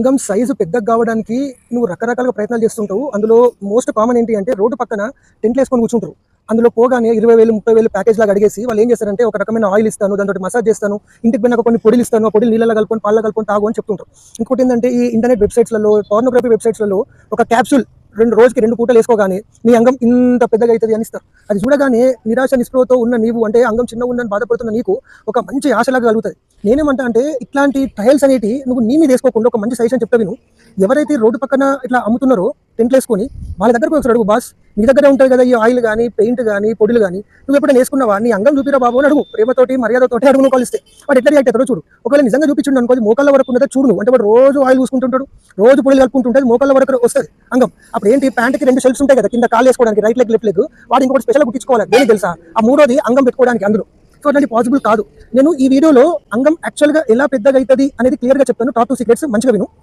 అంగం సైజు పెద్దగా కావడానికి నువ్వు రకరకాలుగా ప్రయత్నాలు చేస్తుంటావు. అందులో మోస్ట్ కామన్ ఏంటి అంటే రోడ్డు పక్కన టెంట్లు వేసుకొని కూర్చుంటారు. అందులో పోగానే ఇరవై వేలు ముప్పై వేలు ప్యాకేజ్ లాగా అడిగేసి వాళ్ళు ఏం చేస్తారంటే ఒక రకమైన ఆయిల్ ఇస్తాను దాంతో మసాజ్ చేస్తాను ఇంటికి పోయినాక కొన్ని పొడిలు ఇస్తాను ఆ పొడిలు నీళ్ళలో కలుపుకొని పాలలో కలుపుకొని తాగు అని చెప్తుంటారు. ఇంకోటి ఏంటంటే ఈ ఇంటర్నెట్ వెబ్సైట్స్లలో పార్నోగ్రఫీ వెబ్సైట్స్లలో ఒక క్యాప్సూల్ రెండు రోజుకి రెండు పూటలు వేసుకోగానే నీ అంగం ఇంత పెద్దగా అవుతుంది అనిస్తారు అది చూడగానే నిరాశ నిస్పృహతో ఉన్న నీవు అంటే అంగం చిన్న ఉందని బాధపడుతున్న నీకు ఒక మంచి ఆశలాగా కలుగుతుంది. నేనేమంటా అంటే ఇట్లాంటి ట్రయల్స్ అనేటి నువ్వు నీ మీద వేసుకోకుండా ఒక మంచి సజెషన్ చెప్తా విను. ఎవరైతే రోడ్డు పక్కన ఇట్లా అమ్ముతున్నారో టెంట్లు వేసుకొని వాళ్ళ దగ్గరకు ఒకసారి అడుగు బాస్ నీ దగ్గర ఉంటుంది కదా ఈ ఆయిల్ కానీ పెయింట్ కానీ పొడులు కానీ నువ్వు ఎప్పుడైనా వేసుకున్నావా నీ అంగం చూపిరా బాబు అని అడుగు. ప్రేమతోటి మర్యాదతోటి అడుగు నువ్వు కలిస్తే. వాడు ఎట్లా రియాక్ట్ అవుతారో చూడు. ఒకవేళ నిజంగా చూపించుండు అనుకో మోకాళ్ళ వరకు ఉన్నదో చూడు అంటే వాడు రోజు ఆయిల్ చూసుకుంటుంటాడు రోజు పొడిలు కలుపుకుంటుంటే మోకాళ్ళ వరకు వస్తుంది. అంగం. అప్పుడు ఏంటి ప్యాంట్కి రెండు షెల్ఫ్స్ ఉంటాయి కదా కింద కాలు వేసుకోవడానికి రైట్ లెగ్ లెఫ్ట్ లెగ్ వాడు ఇంకోటి స్పెషల్ కుట్టించుకోవాలి. దేనికి తెలుసా? ఆ మూడోది అంగం పెట్టుకోవడానికి అందులో. సో అట్లాంటి పాసిబుల్ కాదు. నేను ఈ వీడియోలో అంగం యాక్చువల్గా ఎలా పెద్దగా అవుతుంది అనేది క్లియర్గా చెప్తాను. టాప్ టూ సీక్రెట్స్ మంచిగా విను.